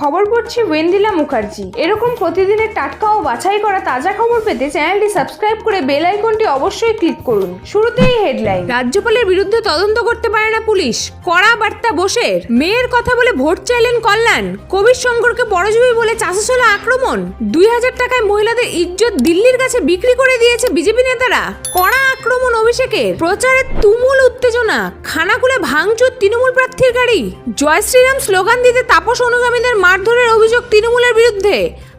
খবর পড়ছি ওয়েন্দিলা মুখার্জি। এরকম প্রতিদিনের টাটকা ও বাছাই করা তাজা খবর পেতে চ্যানেলটি সাবস্ক্রাইব করে বেল আইকনটি অবশ্যই ক্লিক করুন। শুরুতেই হেডলাইন। রাজ্যপালের বিরুদ্ধে তদন্ত করতে পারে না পুলিশ। কড়া বার্তা বসের মেয়ের কথা বলে ভোট চাইলেন কল্যাণ। কবির শঙ্করকে পরজীবী বলে চাষাচলা আক্রমণ। দুই হাজার টাকায় মহিলাদের ইজ্জত দিল্লির কাছে বিক্রি করে দিয়েছে বিজেপি নেতারা। কড়া আক্রমণ অভিষেকের। প্রচারের তুমুল উত্তেজনা। খানাকুলে ভাঙচুর তৃণমূল প্রার্থীর গাড়ি। জয় শ্রীরাম স্লোগান দিতে তাপস অনুগামীদের মারধরের অভিযোগ তৃণমূলের বিরুদ্ধে।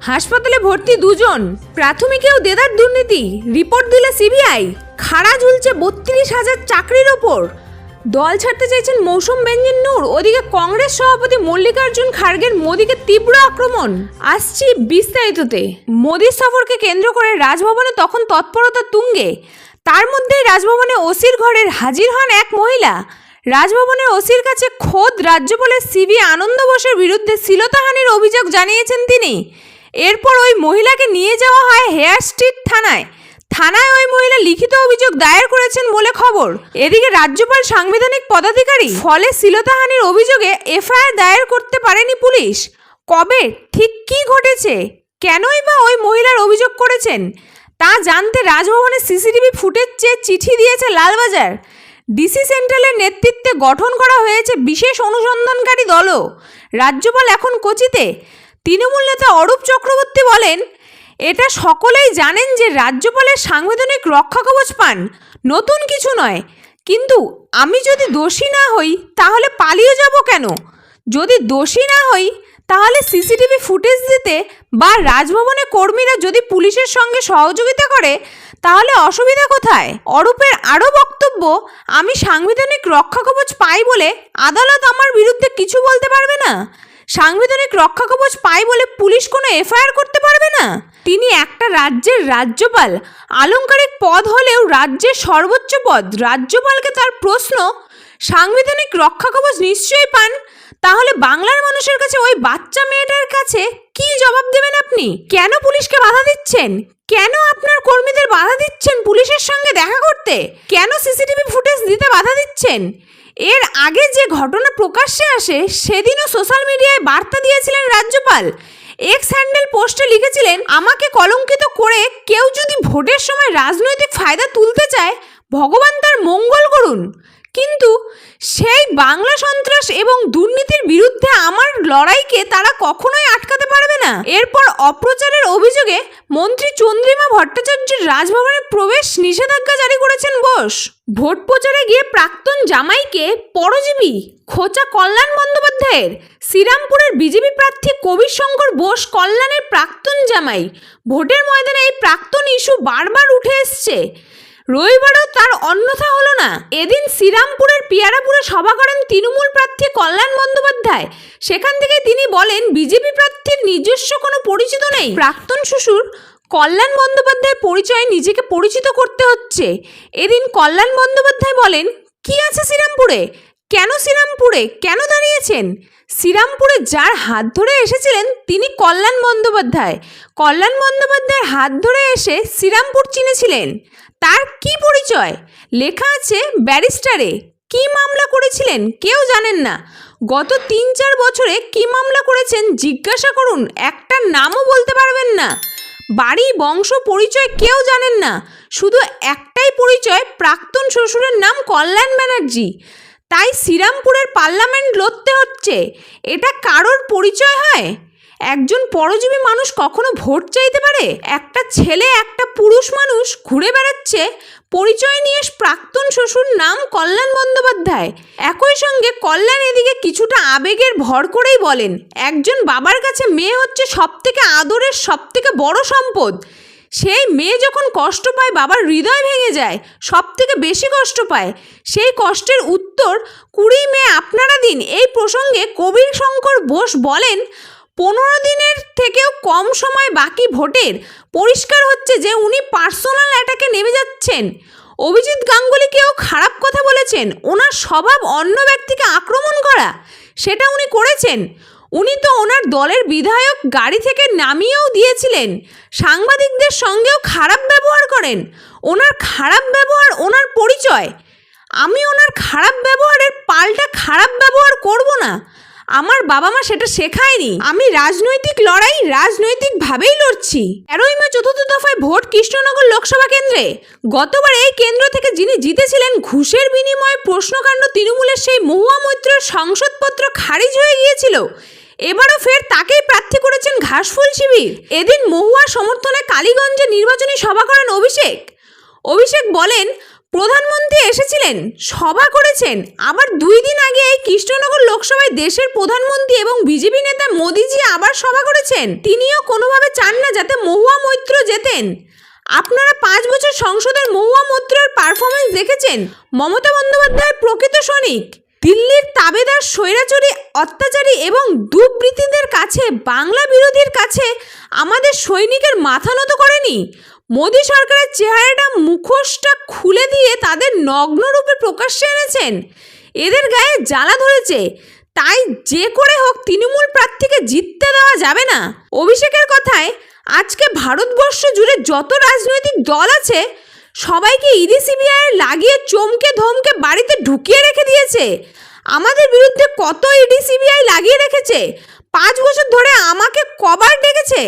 হাসপাতালে ভর্তি দুজন। প্রাথমিকেও দেদার দুর্নীতি। রিপোর্ট দিলে সিবিআই। খাড়া ঝুলছে বত্রিশ হাজার চাকরির ওপর। দল ছাড়তে চাইছেন মৌসুম বেঞ্জিন নূর। ওদিকে কংগ্রেস সভাপতি মল্লিকার্জুন খার্গের মোদীকে তীব্র আক্রমণ। আসছি বিস্তারিততে। মোদীর সফরকে কেন্দ্র করে রাজভবনে তখন তৎপরতা তুঙ্গে। তার মধ্যেই রাজভবনে ওসির ঘরের হাজির হন এক মহিলা। রাজভবনের ওসির কাছে খোদ রাজ্যপালের সিবি আনন্দ বোসের বিরুদ্ধে শ্লীলতাহানির অভিযোগ জানিয়েছেন তিনি। এরপর ওই মহিলাকে নিয়ে যাওয়া হয় হেয়ার স্ট্রিট থানায়। থানায় ওই মহিলা লিখিত অভিযোগ দায়ের করেছেন বলে খবর। এদিকে রাজ্যপাল সাংবিধানিক পদাধিকারী ফলে শ্লীলতাহানির অভিযোগে এফআইআর দায়ের করতে পারেনি পুলিশ। কবে? ঠিক কী ঘটেছে? কেনই বা ওই মহিলার অভিযোগ করেছেন? তা জানতে রাজভবনের সিসিটিভি ফুটেজ চেয়ে চিঠি দিয়েছে লালবাজার। ডিসি সেন্ট্রালের নেতৃত্বে গঠন করা হয়েছে বিশেষ অনুসন্ধানকারী দলও। রাজ্যপাল এখন কোচিতে। তৃণমূল নেতা অরূপ চক্রবর্তী বলেন, এটা সকলেই জানেন যে রাজ্যপালের সাংবিধানিক রক্ষা কবচ পান। নতুন কিছু নয়। কিন্তু আমি যদি দোষী না হই, তাহলে পালিয়ে যাব কেন? যদি দোষী না হই তাহলে সিসিটিভি ফুটেজ দিতে বা রাজভবনে কর্মীরা যদি পুলিশের সঙ্গে সহযোগিতা করে, তাহলে অসুবিধা কোথায়? অরূপের আরও বক্তব্য, আমি সাংবিধানিক রক্ষা কবচ পাই বলে আদালত আমার বিরুদ্ধে কিছু বলতে পারবে না। সাংবিধানিক রক্ষা কবচ পাই বলে পুলিশ কোনো এফআইআর করতে পারবে না? তিনি একটা রাজ্যের রাজ্যপাল। আলংকারিক পদ হলেও রাজ্যের সর্বোচ্চ পদ। রাজ্যপালকে তার প্রশ্ন, সাংবিধানিক রক্ষা কবচ নিশ্চয়ই পান? তাহলে বাংলার মানুষের কাছে ওই বাচ্চা মেয়েটার কাছে কি জবাব দেবেন আপনি? কেন পুলিশকে বাধা দিচ্ছেন? কেন আপনার কর্মীদের বাধা দিচ্ছেন পুলিশের সঙ্গে দেখা করতে? কেন সিসিটিভি ফুটেজ দিতে বাধা দিচ্ছেন? এর আগে যে ঘটনা প্রকাশ্যে আসে, সেদিনও সোশ্যাল মিডিয়ায় বার্তা দিয়েছিলেন রাজ্যপাল। এক্স হ্যান্ডেল পোস্টে লিখেছিলেন, আমাকে কলঙ্কিত করে কেউ যদি ভোটের সময় রাজনৈতিক ফায়দা তুলতে চায়, ভগবান তার মঙ্গল করুন। কিন্তু সেই বাংলা সন্ত্রাস এবং দুর্নীতির বিরুদ্ধে আমার লড়াইকে তারা কখনোই আটকাতে পারবে না। এরপর অপ্রচারের অভিযোগে মন্ত্রী চন্দ্রিমা ভট্টাচার্যের রাজভবনে প্রবেশ নিষেধাজ্ঞা জারি করেছেন বোস। ভোট প্রচারে গিয়ে প্রাক্তন জামাইকে পরজীবী খোঁচা কল্যাণ বন্দ্যোপাধ্যায়ের। শ্রীরামপুরের বিজেপি প্রার্থী কবির শঙ্কর বোস কল্যাণের প্রাক্তন জামাই। ভোটের ময়দানে এই প্রাক্তন ইস্যু বারবার উঠে এসছে। রবিবারও তার অন্যথা হলো না। এদিন শ্রীরামপুরের পিয়ারাপুরে সভা করেন তৃণমূল প্রার্থী কল্যাণ বন্দ্যোপাধ্যায়। সেখান থেকে তিনি বলেন, বিজেপি প্রার্থীর নিজস্ব কোনো পরিচিত নেই। প্রাক্তন শ্বশুর কল্যাণ বন্দ্যোপাধ্যায় পরিচয়ে নিজেকে পরিচিত করতে হচ্ছে। এদিন কল্যাণ বন্দ্যোপাধ্যায় বলেন, কি আছে শ্রীরামপুরে? কেন শ্রীরামপুরে? কেন দাঁড়িয়েছেন? শ্রীরামপুরে যার হাত ধরে এসেছিলেন তিনি কল্যাণ বন্দ্যোপাধ্যায়। কল্যাণ বন্দ্যোপাধ্যায়ের হাত ধরে এসে শ্রীরামপুর চিনেছিলেন। তার কি পরিচয়? লেখা আছে ব্যারিস্টারে। কি মামলা করেছিলেন? কেউ জানেন না। গত তিন চার বছরে কি মামলা করেছেন জিজ্ঞাসা করুন, একটা নামও বলতে পারবেন না। বাড়ি, বংশ, পরিচয় কেউ জানেন না। শুধু একটাই পরিচয়, প্রাক্তন শ্বশুরের নাম কল্যাণ ব্যানার্জি। তাই শ্রীরামপুরের পার্লামেন্ট লড়তে হচ্ছে। এটা কারোর পরিচয় হয়? একজন পরজীবী মানুষ কখনো ভোট চাইতে পারে? একটা ছেলে, একটা পুরুষ মানুষ ঘুরে বেড়াচ্ছে। পরিচয় নিয়ে প্রাক্তন শ্বশুর নাম কল্যাণ বন্দ্যোপাধ্যায়। একই সঙ্গে কল্যাণ এদিকে কিছুটা আবেগের ভর করেই বলেন, একজন বাবার কাছে মেয়ে হচ্ছে সবথেকে আদরের, সবথেকে বড় সম্পদ। সেই মেয়ে যখন কষ্ট পায়, বাবার হৃদয় ভেঙে যায় সব থেকে বেশি কষ্ট পায়, সেই কষ্টের উত্তর কুড়ি মে আপনারা দিন। এই প্রসঙ্গে কবির শঙ্কর বোস বলেন, পনেরো দিনের থেকেও কম সময় বাকি ভোটের। পরিষ্কার হচ্ছে যে উনি পার্সোনাল অ্যাটাকে নেমে যাচ্ছেন। অভিজিৎ গাঙ্গুলিকেও খারাপ কথা বলেছেন। ওনার স্বভাব অন্য ব্যক্তিকে আক্রমণ করা, সেটা উনি করেছেন। উনি তো ওনার দলের বিধায়ক গাড়ি থেকে নামিয়েও দিয়েছিলেন। সাংবাদিকদের সঙ্গেও খারাপ ব্যবহার করেন। ওনার খারাপ ব্যবহার, ওনার পরিচয়। আমি ওনার খারাপ ব্যবহারের পাল্টা খারাপ ব্যবহার করব না। আমার বাবা মা সেটা শেখায়নি। আমি রাজনৈতিক লড়াই রাজনৈতিকভাবেই লড়ছি। তেরোই মে চতুর্থ দফায় ভোট কৃষ্ণনগর লোকসভা কেন্দ্রে। গতবার এই কেন্দ্র থেকে যিনি জিতেছিলেন, ঘুষের বিনিময়ে প্রশ্নকাণ্ড তৃণমূলের সেই মহুয়া মৈত্রের সংসদপত্র খারিজ হয়ে গিয়েছিল। এবারও ফের তাকেই প্রার্থী করেছেন ঘাসফুল শিবির। এদিন মহুয়া সমর্থনে কালীগঞ্জে নির্বাচনী সভা করেন অভিষেক। অভিষেক বলেন, প্রধানমন্ত্রী এসেছিলেন, সভা করেছেন। আবার দুই দিন আগে এই কৃষ্ণনগর লোকসভায় দেশের প্রধানমন্ত্রী এবং বিজেপি নেতা মোদিজি আবার সভা করেছেন। তিনিও কোনোভাবে চান না যাতে মহুয়া মৈত্র যেতেন আপনারা পাঁচ বছর সংসদের মহুয়া মৈত্রের পারফরমেন্স দেখেছেন? মমতা বন্দ্যোপাধ্যায় প্রকৃত সৈনিক। দিল্লির তাবেদার স্বৈরাচারী, অত্যাচারী এবং দুর্বৃত্তীদের কাছে, বাংলা বিরোধীর কাছে আমাদের সৈনিকের মাথা নত করেনি? মোদী সরকারের চেহারাটা মুখোশটা খুলে দিয়ে তাদের নগ্নরূপে প্রকাশ্যে এনেছেন। এদের গায়ে জ্বালা ধরেছে। তাই যে করে হোক তৃণমূল প্রার্থীকে জিততে দেওয়া যাবে না। অভিষেকের কথায়, আজকে ভারতবর্ষ জুড়ে যত রাজনৈতিক দল আছে সবাইকে ইডি সিবিআই লাগিয়ে চমকে ধমকে বাড়িতে ঢুকিয়ে রেখে দিয়েছে। আমাদের বিরুদ্ধে কত ইডি সিবিআই লাগিয়ে রেখেছে? পাঁচ বছর ধরে আমাকে কবার ডেকেছে।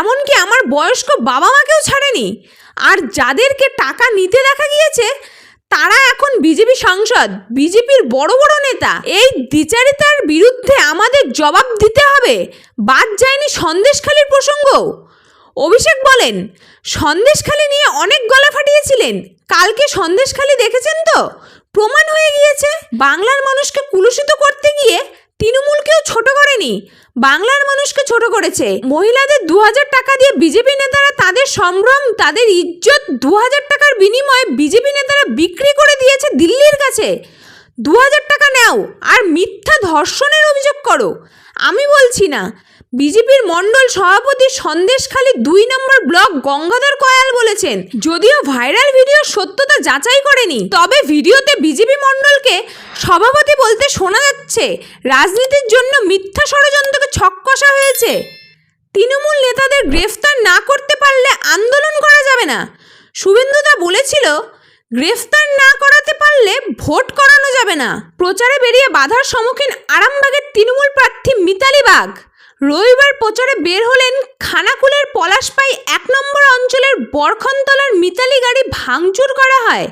এমনকি আমার বয়স্ক বাবা মাকেও ছাড়েনি। আর যাদেরকে টাকা নিতে দেখা গিয়েছে, তারা এখন বিজেপি সাংসদ, বিজেপির বড় বড় নেতা। এই দ্বিচারিতার বিরুদ্ধে আমাদের জবাব দিতে হবে। বাদ যায়নি সন্দেশখালির প্রসঙ্গ অভিষেক বলেন, সন্দেশখালি নিয়ে অনেক গলা ফাটিয়েছিলেন। কালকে সন্দেশখালি দেখেছেন তো? প্রমাণ হয়ে গিয়েছে, বাংলার মানুষকে কুলুষিত করতে গিয়ে তৃণমূলকেও ছোট করেনি। বাংলার মানুষকে ছোট করেছে। মহিলাদের দু হাজার টাকা দিয়ে বিজেপি নেতারা তাদের সম্ভ্রম, তাদের ইজ্জত দু হাজার টাকার বিনিময়ে বিজেপি নেতারা বিক্রি করে দিয়েছে দিল্লির কাছে। দু হাজার টাকা নাও আর মিথ্যা ধর্ষণের অভিযোগ করো। আমি বলছি না, বিজেপির মণ্ডল সভাপতি সন্দেশখালী দুই নম্বর ব্লক গঙ্গাধর কয়াল বলেছেন, যদিও ভাইরাল ভিডিও সত্যতা যাচাই করেনি, তবে ভিডিওতে বিজেপি মণ্ডলকে সভাপতি বলতে শোনা যাচ্ছে, রাজনীতির জন্য মিথ্যা ষড়যন্ত্রকে ছক্কষা হয়েছে। তৃণমূল নেতাদের গ্রেফতার না করতে পারলে আন্দোলন করা যাবে না। শুভেন্দুদা বলেছিল গ্রেফতার না করাতে পারলে ভোট করানো যাবে না। প্রচারে বেরিয়ে বাধার সম্মুখীন আরামবাগের তৃণমূল প্রার্থী মিতালি বাগ। রবিবার প্রচারে বের হলেন খানাকুলের পলাশপাই এক নম্বর অঞ্চলের বরখনতলার মিতালি গাড়ি ভাঙচুর করা হয়।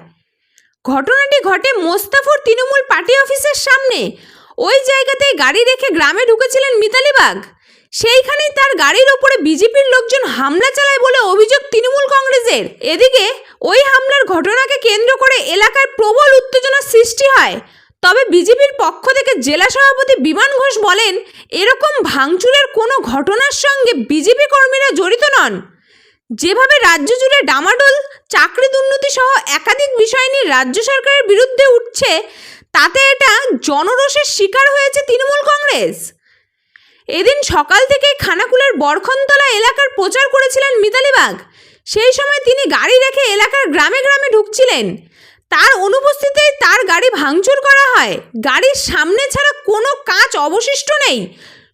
ঘটনাটি ঘটে মোস্তাফর তৃণমূল পার্টি অফিসের সামনে। ওই জায়গাতেই গাড়ি রেখে গ্রামে ঢুকেছিলেন মিতালি বাগ। সেইখানেই তার গাড়ির ওপরে বিজেপির লোকজন হামলা চালায় বলে অভিযোগ তৃণমূল কংগ্রেসের। এদিকে ওই হামলার ঘটনাকে কেন্দ্র করে এলাকায় প্রবল উত্তেজনার সৃষ্টি হয়। তবে বিজেপির পক্ষ থেকে জেলা সভাপতি বিমান ঘোষ বলেন, এরকম ভাঙচুরের কোনো ঘটনার সঙ্গে বিজেপি কর্মীরা জড়িত নন। যেভাবে রাজ্য জুড়ে ডামাডোল, চাকরি দুর্নীতি সহ একাধিক বিষয় নিয়ে রাজ্য সরকারের বিরুদ্ধে উঠছে, তাতে এটা জনরোষের শিকার হয়েছে তৃণমূল কংগ্রেস। এদিন সকাল থেকেই খানাকুলের বরখনতলা এলাকার প্রচার করেছিলেন মিতালি বাগ। সেই সময় তিনি গাড়ি রেখে এলাকার গ্রামে গ্রামে ঢুকছিলেন। তার অনুপস্থিতিতেই তার গাড়ি ভাঙচুর করা হয়। গাড়ির সামনে ছাড়া কোনো কাঁচ অবশিষ্ট নেই।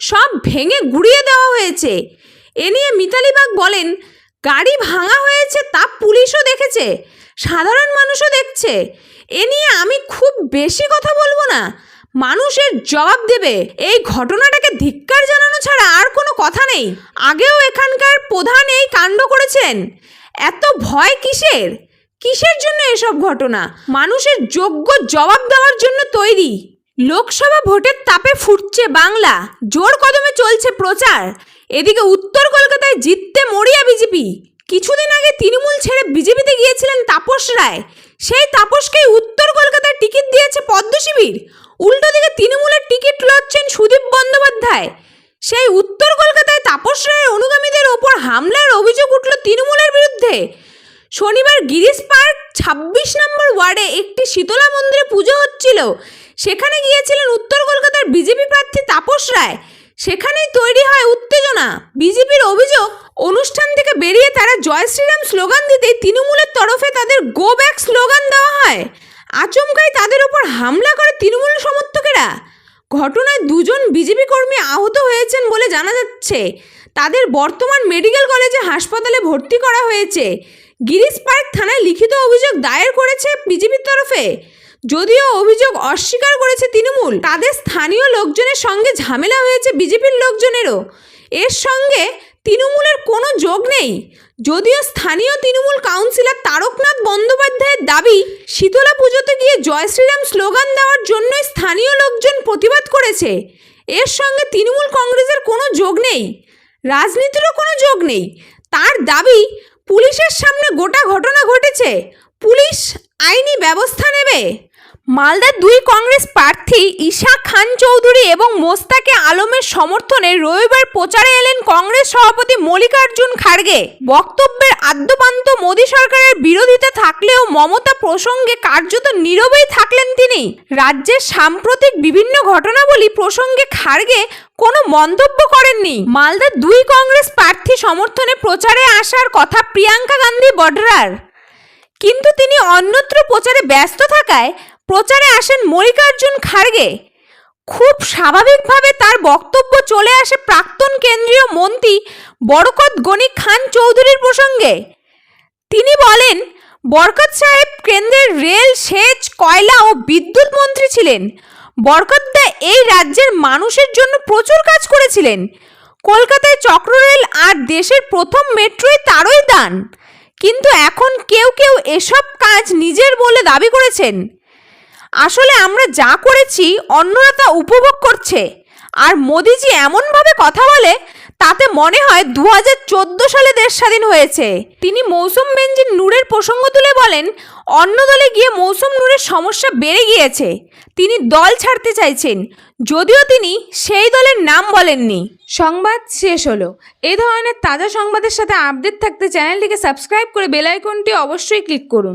সব ভেঙে গুড়িয়ে দেওয়া হয়েছে। এ নিয়ে মিতালি বাগ বলেন, গাড়ি ভাঙা হয়েছে তা পুলিশও দেখেছে, সাধারণ মানুষও দেখছে। এ নিয়ে আমি খুব বেশি কথা বলব না। মানুষের জবাব দেবে। এই ঘটনাটাকে ধিক্কার জানানো ছাড়া আর কোনো কথা নেই। আগেও এখানকার প্রধান এই কাণ্ড করেছেন। এত ভয় কিসের? কিসের জন্য এসব ঘটনা? মানুষের যোগ্য জবাব দেওয়ার জন্য তৈরি। লোকসভা ভোটের তাপে ফুটছে বাংলা। জোর কদমে চলছে প্রচার। এদিকে উত্তর কলকাতায় জিততে মরিয়া বিজেপি। কিছুদিন আগে তৃণমূল ছেড়ে বিজেপিতে গিয়েছিলেন তাপস রায়। সেই তাপসকেই উত্তর কলকাতায় টিকিট দিয়েছে পদ্ম শিবির উল্টো দিকে তৃণমূলের টিকিট লড়ছেন সুদীপ বন্দ্যোপাধ্যায়। সেই উত্তর কলকাতায় তাপস রায়ের অনুগামীদের ওপর হামলার অভিযোগ উঠল তৃণমূলের বিরুদ্ধে। শনিবার গিরিশ পার্ক ছাব্বিশ নম্বর ওয়ার্ডে একটি শীতলা মন্দিরে পুজো হচ্ছিল। সেখানে গিয়েছিলেন উত্তর কলকাতার বিজেপি প্রার্থী তাপস রায়। সেখানেই তৈরি হয় উত্তেজনা। বিজেপির অভিযোগ, অনুষ্ঠান থেকে বেরিয়ে তারা জয় শ্রীরাম স্লোগান দিতে তৃণমূলের তরফে তাদের গো ব্যাক স্লোগান দেওয়া হয়। আচমকাই তাদের উপর হামলা করে তৃণমূল সমর্থকেরা। ঘটনায় দুজন বিজেপি কর্মী আহত হয়েছেন বলে জানা যাচ্ছে। তাদের বর্তমান মেডিকেল কলেজে হাসপাতালে ভর্তি করা হয়েছে। গিরিশ পার্ক থানায় লিখিত অভিযোগ দায়ের করেছে বিজেপির তরফে। যদিও অভিযোগ অস্বীকার করেছে তৃণমূল, তাদের স্থানীয় লোকজনের সঙ্গে ঝামেলা হয়েছে বিজেপির লোকজনেরও। এর সঙ্গে তৃণমূলের কোনো যোগ নেই। যদিও স্থানীয় তৃণমূল কাউন্সিলর তারকনাথ বন্দ্যোপাধ্যায়ের দাবি, শীতলা পুজোতে গিয়ে জয় শ্রীরাম স্লোগান দেওয়ার জন্যই স্থানীয় লোকজন প্রতিবাদ করেছে। এর সঙ্গে তৃণমূল কংগ্রেসের কোনো যোগ নেই। রাজনীতিরও কোনো যোগ নেই। তার দাবি, পুলিশের সামনে গোটা ঘটনা ঘটেছে। পুলিশ আইনি ব্যবস্থা নেবে। মালদার দুই কংগ্রেস প্রার্থী ঈশা খান চৌধুরী এবং মোস্তাকে আলমের সমর্থনে রবিবার প্রচারে এলেন কংগ্রেস সভাপতি মল্লিকার্জুন খাড়গে। বক্তব্যের আদ্যপান্ত মোদী সরকারের বিরোধিতা থাকলেও মমতা প্রসঙ্গে কার্যত নীরবেই থাকলেন তিনি। রাজ্যের সাম্প্রতিক বিভিন্ন ঘটনাবলী প্রসঙ্গে খাড়গে কোনো মন্তব্য করেননি। মালদার দুই কংগ্রেস প্রার্থী সমর্থনে প্রচারে আসার কথা প্রিয়াঙ্কা গান্ধী বডরার কিন্তু তিনি অন্যত্র প্রচারে ব্যস্ত থাকায় প্রচারে আসেন মল্লিকার্জুন খাড়গে। খুব স্বাভাবিকভাবে তার বক্তব্য চলে আসে প্রাক্তন কেন্দ্রীয় মন্ত্রী বরকত গনি খান চৌধুরীর প্রসঙ্গে। তিনি বলেন, বরকত সাহেব কেন্দ্রের রেল, সেচ, কয়লা ও বিদ্যুৎ মন্ত্রী ছিলেন। বরকতদা এই রাজ্যের মানুষের জন্য প্রচুর কাজ করেছিলেন। কলকাতায় চক্ররেল আর দেশের প্রথম মেট্রোই তারই দান। কিন্তু এখন কেউ কেউ এসব কাজ নিজের বলে দাবি করেছেন। আসলে আমরা যা করেছি, অন্যরা তা উপভোগ করছে। আর মোদিজি এমনভাবে কথা বলে, তাতে মনে হয় দু হাজার চোদ্দ সালে দেশ স্বাধীন হয়েছে। তিনি মৌসুম বেঞ্জির নূরের প্রসঙ্গ তুলে বলেন, অন্য দলে গিয়ে মৌসুম নূরের সমস্যা বেড়ে গিয়েছে। তিনি দল ছাড়তে চাইছেন, যদিও তিনি সেই দলের নাম বলেননি। সংবাদ শেষ হলো। এই ধরনের তাজা সংবাদের সাথে আপডেট থাকতে চ্যানেলটিকে সাবস্ক্রাইব করে বেল আইকনটি অবশ্যই ক্লিক করুন।